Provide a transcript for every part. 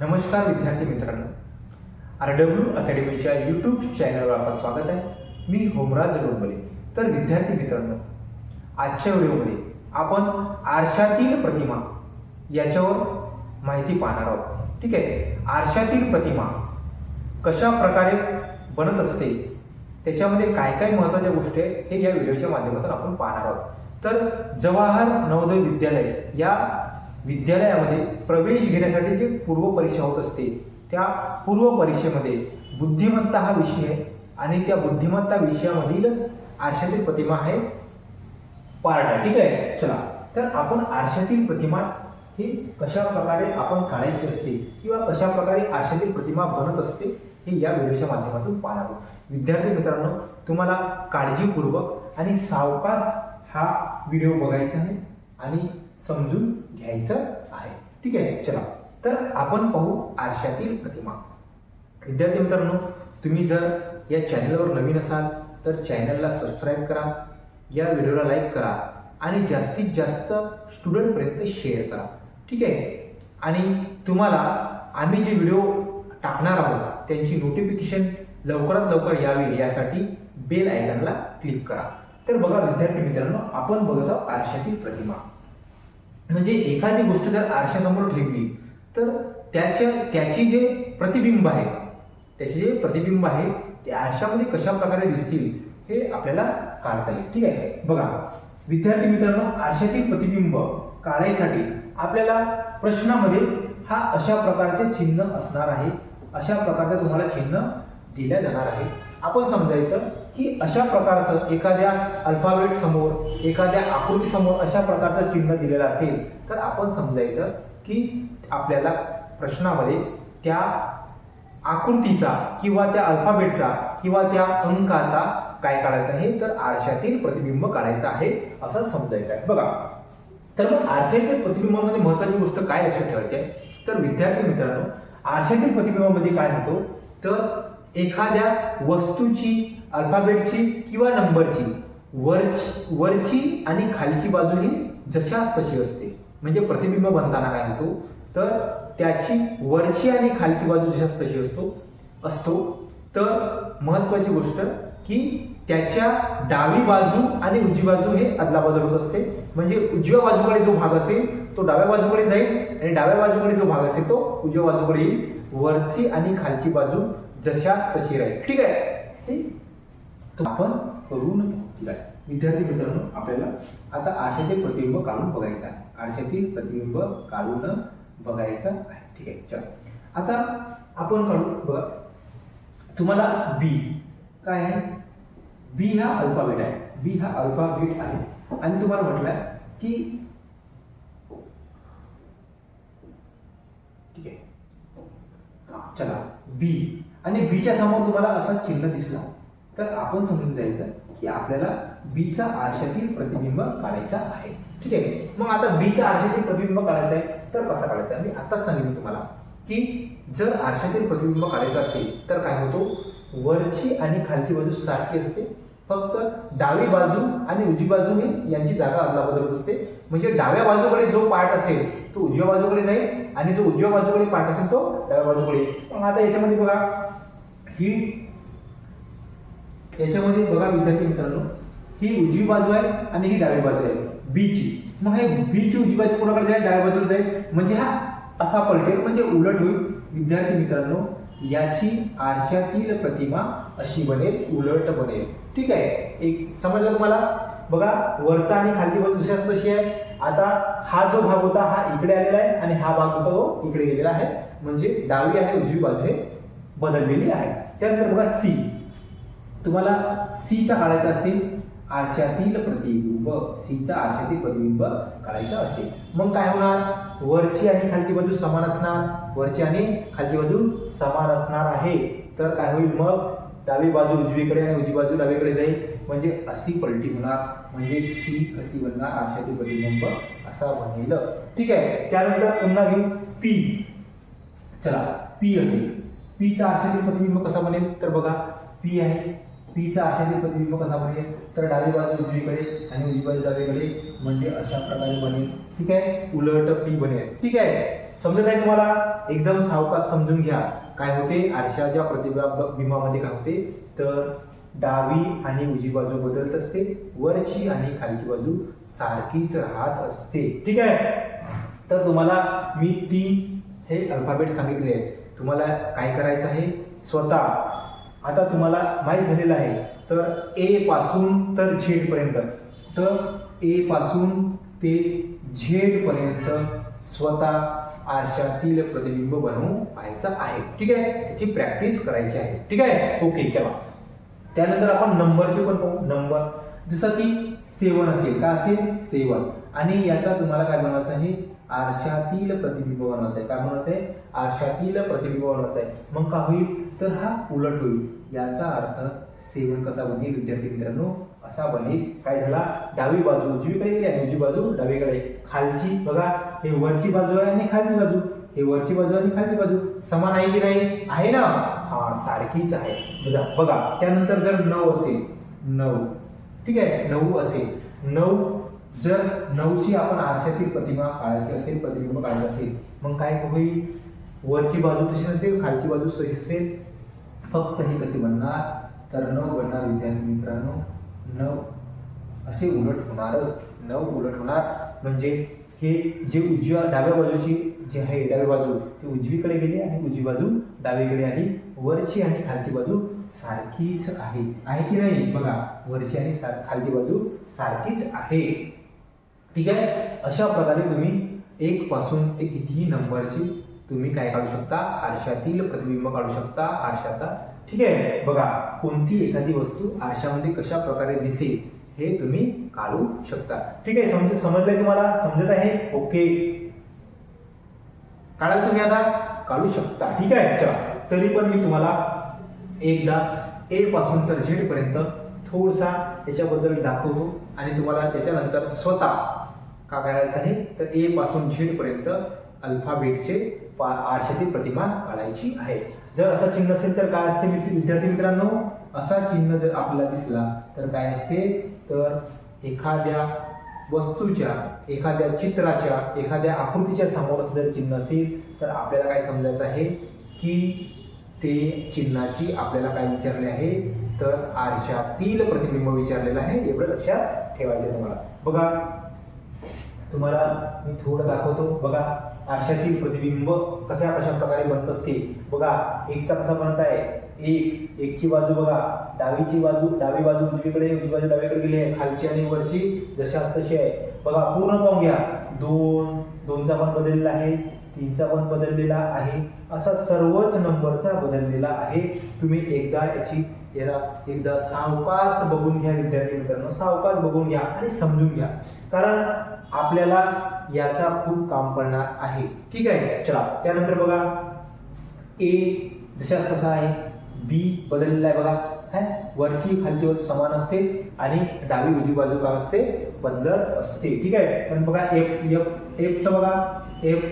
नमस्कार विद्यार्थी मित्रांनो. आर डब्ल्यू अकॅडमीच्या यूट्यूब चॅनलवर आपलं स्वागत आहे. मी होमराज डोंबले तर विद्यार्थी मित्रांनो आजच्या व्हिडिओमध्ये आपण आरशातील प्रतिमा याच्यावर माहिती पाहणार आहोत. ठीक आहे? आरशातील प्रतिमा कशा प्रकारे बनत असते त्याच्यामध्ये काय काय महत्त्वाच्या गोष्टी आहेत हे या व्हिडिओच्या माध्यमातून आपण पाहणार आहोत. तर जवाहर नवोदय विद्यालय या विद्यालयामध्ये प्रवेश घेण्यासाठी जे पूर्व परीक्षा होत असते त्या पूर्व परीक्षेमध्ये बुद्धिमत्ता हा विषय आहे आणि त्या बुद्धिमत्ता विषयामधीलच आरशातील प्रतिमा आहे पार्ट आहे ठीक आहे? चला. तर आपण आरशातील प्रतिमा ही कशा प्रकारे आपण काढायची असते किंवा कशा प्रकारे आरशातील प्रतिमा बनत असते हे या व्हिडिओच्या माध्यमातून पाहणार आहोत. विद्यार्थी मित्रांनो तुम्हाला काळजीपूर्वक आणि सावकाश हा व्हिडिओ बघायचा आहे आणि समजून घ्यायचं आहे. ठीक आहे? चला. तर आपण पाहू आरशातील प्रतिमा. विद्यार्थी मित्रांनो तुम्ही जर या चॅनलवर नवीन असाल तर चॅनलला सबस्क्राईब करा. या व्हिडिओला लाईक करा. आणि जास्तीत जास्त स्टुडंटपर्यंत शेअर करा. ठीक आहे? आणि तुम्हाला आम्ही जे व्हिडिओ टाकणार आहोत त्यांची नोटिफिकेशन लवकरात लवकर यावी. यासाठी बेल आयकनला क्लिक करा. तर बघा विद्यार्थी मित्रांनो आपण बघत आहोत आरशातील प्रतिमा. म्हणजे एखादी गोष्ट जर आरशासमोर ठेवली तर त्याच्या त्याची जे प्रतिबिंब आहे त्याचे जे प्रतिबिंब आहे ते आरशामध्ये कशा प्रकारे दिसतील हे आपल्याला काढता येईल. ठीक आहे? बघा विद्यार्थी मित्रांनो आरशातील प्रतिबिंब काढायसाठी आपल्याला प्रश्नामध्ये हा अशा प्रकारचे चिन्ह असणार आहे. अशा प्रकारचं तुम्हाला चिन्ह दिल्या जाणार आहे. आपण समजायचं? की अशा प्रकारचं एखाद्या अल्फाबेट समोर एखाद्या आकृती समोर अशा प्रकारचं चिन्ह दिलेलं असेल तर आपण समजायचं की आपल्याला प्रश्नामध्ये त्या आकृतीचा किंवा त्या अल्फाबेटचा किंवा त्या अंकाचा काय काढायचा आहे तर आरशातील प्रतिबिंब काढायचं आहे असं समजायचं आहे. बघा तर मग आरशातील प्रतिबिंबामध्ये महत्वाची गोष्ट काय लक्षात ठेवायची आहे? तर विद्यार्थी मित्रांनो आरशातील प्रतिबिंबामध्ये काय होतो? तर एखाद्या वस्तूची अल्फाबेटची किंवा नंबरची. वरची वरची आणि खालची बाजू ही जशाच तशी असते. म्हणजे प्रतिबिंब बनताना काय होतो? तर त्याची वरची आणि खालची बाजू जशाच तशी असतो असतो. तर महत्वाची गोष्ट की त्याच्या डावी बाजू आणि उजवी बाजू हे अदलाबदल होत असते. म्हणजे उजव्या बाजूकडे जो भाग असेल तो डाव्या बाजूकडे जाईल आणि डाव्या बाजूकडे जो भाग असेल तो उजव्या बाजूकडे येईल. वरची आणि खालची बाजू जशाच तशी राहील. ठीक आहे? तो आपण करून पाहू. आहे विद्यार्थी मित्रांनो आपल्याला आता आरशाचे प्रतिबिंब काढून बघायचं आहे. आरशातील प्रतिबिंब काढून बघायचं आहे. ठीक आहे चला. आता आपण काढू बघा. तुम्हाला बी काय आहे? बी हा अल्फाबेट आहे. बी हा अल्फाबेट आहे. आणि तुम्हाला म्हटलंय की ठीक आहे. चला. बी आणि बीच्या समोर तुम्हाला असा चिन्ह दिसला. तर आपण समजून जायचं की आपल्याला बीचा आरशातील प्रतिबिंब काढायचा आहे. ठीक आहे? मग आता बीचा आरशातील प्रतिबिंब काढायचा आहे तर कसा काढायचा? आहे मी आताच सांगितलं तुम्हाला की जर आरशातील प्रतिबिंब काढायचं असेल तर काय होतो? वरची आणि खालची बाजू सारखी असते. फक्त डावी बाजू आणि उजवी बाजूने यांची जागा अदलाबदल होत असते. म्हणजे डाव्या बाजूकडे जो पार्ट असेल तो उजव्या बाजूकडे जाईल आणि जो उजव्या बाजूकडे पार्ट असेल तो डाव्या बाजूकडे मग आता याच्यामध्ये बघा ही याच्यामध्ये बघा विद्यार्थी मित्रांनो ही उजवी बाजू आहे आणि ही डावी बाजू आहे. बीची. मग हे बीची उजवी बाजू कोणाकडे जाईल? डाव्या बाजूला जाईल. म्हणजे हा असा पलटेल म्हणजे उलट होईल. विद्यार्थी मित्रांनो याची आरशातील प्रतिमा अशी बनेल उलट बनेल. ठीक आहे? एक समजलं तुम्हाला? बघा वरचा आणि खालची बाजू जशी असं तशी आहे. आता हा जो भाग होता हा इकडे आलेला आहे आणि हा भाग होता तो इकडे गेलेला आहे. म्हणजे डावी आणि उजवी बाजू हे बदललेली आहे. त्यानंतर बघा सी. तुम्हाला सीचा काढायचा असेल आरशातील प्रतिबिंब. सीचा आरशातील प्रतिबिंब काढायचा असेल. मग काय होणार? वरची आणि खालची बाजू समान असणार. वरची आणि खालची बाजू समान असणार आहे. तर काय होईल मग? डावी बाजू उजवीकडे आणि उजवी बाजू डावीकडे जाईल. म्हणजे अशी पलटी होणार. म्हणजे सी अशी बनणार. आरशातील प्रतिबिंब असा बनेल. ठीक आहे. त्यानंतर पुन्हा घेऊ. पी चला. पी असेल. पीचा आरशातील प्रतिबिंब कसा बनेल? तर बघा. पी आहे. पीचा आशादी प्रतिबिंब कसा बनेल तर डावी बाजू उजवीकडे आणि उजवी बाजू डावीकडे. म्हणजे अशा प्रकारे बनेल. ठीक आहे? उलट पी बनेल. ठीक आहे? समजत आहे तुम्हाला? एकदम सावकाश समजून घ्या. काय होते? आरशाच्या प्रतिबिंबामध्ये काय होते? तर डावी आणि उजवी बाजू बदलत असते. वरची आणि खालची बाजू सारखीच राहत असते. ठीक आहे? तर तुम्हाला मी तीन हे अल्फाबेट सांगितले. आहे तुम्हाला काय करायचं आहे? स्वतः आता तुम्हाला माहीत झालेलं आहे तर ए पासून तर झेड पर्यंत. तर ए पासून ते झेड पर्यंत स्वतः आरशातील प्रतिबिंब बनवून पाहायचं आहे. ठीक आहे? त्याची प्रॅक्टिस करायची आहे. ठीक आहे? ओके चला. त्यानंतर आपण नंबरचे पण पाहू. नंबर जसं की सेवन असेल. का असेल? सेवन आणि याचा तुम्हाला काय बनवायचं आहे? आरशातील प्रतिबिंब बनवायचं आहे. काय बनवायचं आहे? आरशातील प्रतिबिंब बनवायचं आहे. मग का होईल? तर हा उलट होईल. याचा अर्थ सेवन कसा बनेल? विद्यार्थी मित्रांनो असा बनेल. काय झाला? डावी बाजू उजवीकडे गेली आणि उजवी बाजू डावीकडे खालची बघा हे वरची बाजू आहे आणि खालची बाजू. हे वरची बाजू आणि खालची बाजू. समान आहे की नाही? आहे ना? हा सारखीच आहे. बघा बघा. त्यानंतर जर नऊ असेल नऊ. ठीक आहे? नऊ असेल. नऊ जर नऊची आपण आरशातील प्रतिमा काढायची असेल प्रतिबिंब काढायचं असेल मग काय होईल? वरची बाजू तशीच असेल खालची बाजू तशी असेल. फक्त हे कसे बनणार? तर नऊ बनणार विद्यार्थी मित्रांनो नऊ. असे उलट होणार नऊ उलट होणार. म्हणजे हे जे उजव्या डाव्या बाजूची जे आहे डाव्या बाजू ती उजवीकडे गेली आणि उजवी बाजू डावीकडे आली. वरची आणि खालची बाजू सारखीच आहे. आहे की नाही? बघा वरची आणि सार खालची बाजू सारखीच आहे. ठीक आहे? अशा प्रकारे तुम्ही एक पासून ते कितीही नंबरची तुम्ही काय काढू शकता? आरशातील प्रतिबिंब काढू शकता. आरशाचा ठीक आहे? बघा कोणती एखादी वस्तू आरशामध्ये कशा प्रकारे दिसेल हे तुम्ही काढू शकता. ठीक आहे समज समजलंय तुम्हाला? समजत आहे? ओके. काढाल तुम्ही आता? काढू शकता. ठीक आहे चला. तरी पण मी तुम्हाला एकदा ए पासून तर झेड पर्यंत थोडसा याच्याबद्दल दाखवतो आणि तुम्हाला त्याच्यानंतर स्वतः का करायचं आहे? तर ए पासून झेड पर्यंत अल्फाबेटचे पा आरशातील प्रतिमा काढायची आहे. जर असं चिन्ह असेल तर काय असते विद्यार्थी मित्रांनो? असा चिन्ह जर आपल्याला दिसला तर काय असते? तर एखाद्या वस्तूच्या एखाद्या चित्राच्या एखाद्या आकृतीच्या समोर असं जर चिन्ह असेल तर आपल्याला काय समजायचं आहे? की ते चिन्हाची आपल्याला काय विचारले आहे? तर आरशातील प्रतिबिंब विचारलेलं आहे. एवढं लक्षात ठेवायचं तुम्हाला. बघा तुम्हाला मी थोडं दाखवतो. बघा आरशातील प्रतिबिंब कशा कशा प्रकारे बनत असते? बघा एकचा कसा बनत आहे? एक एकची बाजू बघा डावीची बाजू डावी बाजू उजवीकडे उजवी बाजू डावीकडे गेली आहे खालची आणि वरची जशास तशी आहे. बघा पूर्ण पाहून घ्या. दोन दोनचा पण बदललेला आहे तीनचा पण बदललेला आहे असा सर्वच नंबरचा बदललेला आहे. तुम्ही एकदा याची याला एकदा सावकाश बघून घ्या विद्यार्थी मित्रांनो. सावकाश बघून घ्या आणि समजून घ्या. कारण आपल्याला याचा खूप काम पडणार आहे. ठीक आहे? चला त्यानंतर बघा. ए जशाच तसा आहे बी बदललेला आहे बघा. है? वरची खालची वर समान असते आणि डावी उजवी बाजू काय असते? बदलत असते. ठीक आहे? पण बघा एफ एफ एफचं बघा. एफ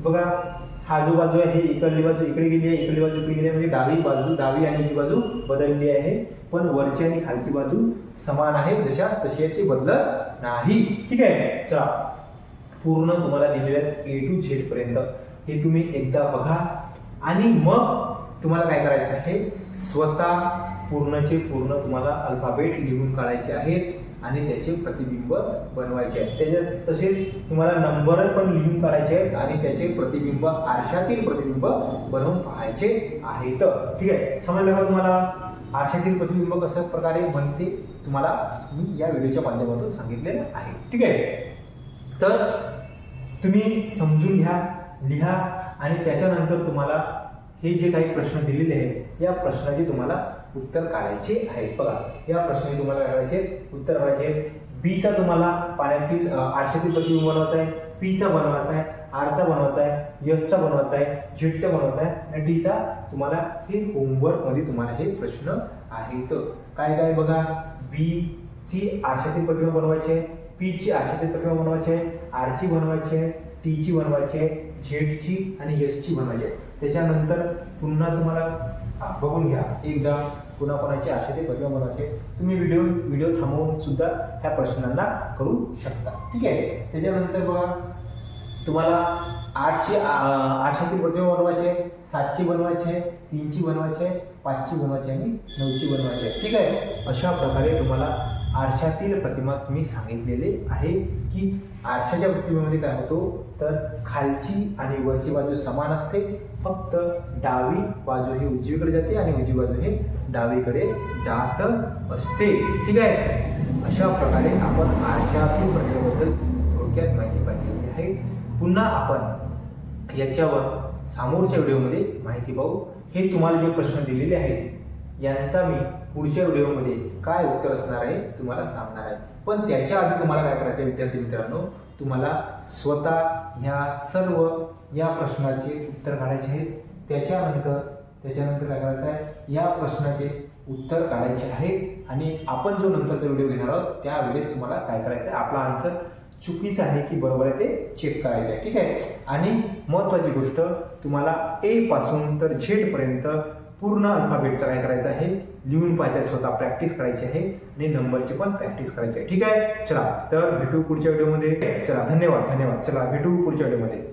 बघा. हा जो बाजू आहे इकडली बाजू इकडे गेली आहे इकडली बाजू इकडे गेली आहे. म्हणजे डावी बाजू डावी आणि उजवी बाजू बदलली आहे. पण वरची आणि खालची बाजू समान आहे जशाच तशी आहे ती बदलत नाही. ठीक आहे? चला. पूर्ण तुम्हाला दिलेल्या आहेत ए टू झेड पर्यंत. हे तुम्ही एकदा बघा. आणि मग तुम्हाला काय करायचं आहे? स्वतः पूर्णचे पूर्ण तुम्हाला अल्फाबेट लिहून काढायचे आहेत. आणि त्याचे प्रतिबिंब बनवायचे आहेत. त्याच्या तसेच तुम्हाला नंबर पण लिहून काढायचे आहेत आणि त्याचे प्रतिबिंब आरशातील प्रतिबिंब बनवून पाहायचे आहेत. ठीक आहे. समजलं का तुम्हाला? आरशातील प्रतिबिंब कशा प्रकारे बनते तुम्हाला मी या व्हिडिओच्या माध्यमातून सांगितलेलं आहे. ठीक आहे. तर तुम्ही समजून घ्या लिहा आणि त्याच्यानंतर तुम्हाला हे जे काही प्रश्न दिलेले आहेत या प्रश्नाचे तुम्हाला उत्तर काढायचे आहेत. बघा या प्रश्नाचे तुम्हाला करायचे? उत्तर काढायचे बीचा तुम्हाला पाण्यातील आरशातील प्रतिबिंब बनवायचा आहे. पीचा बनवायचा आहे. आरचा बनवायचा आहे. यसचा बनवायचा आहे. झेडचा बनवायचा आहे. आणि डीचा तुम्हाला हे होमवर्कमध्ये तुम्हाला हे प्रश्न आहेत. काय काय बघा? बी ची आरशातील प्रतिमा बनवायची आहे. पीची आरशातील प्रतिमा बनवायची आहे. आरची बनवायची आहे. टीची बनवायची आहे. झेडची आणि यसची बनवायची आहे. त्याच्यानंतर पुन्हा तुम्हाला बघून घ्या. एकदा पुन्हा कोणाची आरशातील प्रतिमा बनवायची तुम्ही व्हिडिओ व्हिडिओ थांबवून सुद्धा ह्या प्रश्नांना करू शकता. ठीक आहे? त्याच्यानंतर बघा तुम्हाला आठची आठशेतील प्रतिमा बनवायचे आहे सातची बनवायची आहे तीनची बनवायची आहे पाचची बनवायची आहे आणि नऊची बनवायची. आहे ठीक आहे? अशा प्रकारे तुम्हाला आरशातील प्रतिमा मी सांगितलेले आहे की आरशाच्या प्रतिमेमध्ये काय होतो? तर खालची आणि वरची बाजू समान असते. फक्त डावी बाजू ही उजवीकडे जाते आणि उजवी बाजू ही डावीकडे जात असते. ठीक आहे? अशा प्रकारे आपण आरशातील प्रतिमेबद्दल थोडक्यात माहिती पाहिलेली आहे. पुन्हा आपण याच्यावर समोरच्या व्हिडिओमध्ये माहिती पाहू. हे तुम्हाला जे प्रश्न दिलेले आहेत यांचा मी पुढच्या व्हिडिओमध्ये काय उत्तर असणार आहे तुम्हाला सांगणार आहे. पण त्याच्या आधी तुम्हाला काय करायचं आहे विद्यार्थी मित्रांनो? तुम्हाला स्वतः ह्या सर्व या प्रश्नाचे उत्तर काढायचे आहेत. त्याच्यानंतर त्याच्यानंतर काय करायचं आहे? या प्रश्नाचे उत्तर काढायचे आहे आणि आपण जो नंतरचा व्हिडिओ घेणार आहोत त्यावेळेस तुम्हाला काय करायचं आहे? आपला आन्सर चुकीचं आहे की बरोबर आहे ते चेक करायचं आहे. ठीक आहे? आणि महत्त्वाची गोष्ट तुम्हाला ए पासून तर झेडपर्यंत पूर्ण अल्फाबेटचं काय करायचं आहे? लिहून पाहिजे स्वतः प्रॅक्टिस करायची आहे आणि नंबरची पण प्रॅक्टिस करायची आहे. ठीक आहे? चला तर भेटू पुढच्या व्हिडिओमध्ये चला धन्यवाद धन्यवाद. चला भेटू पुढच्या व्हिडिओमध्ये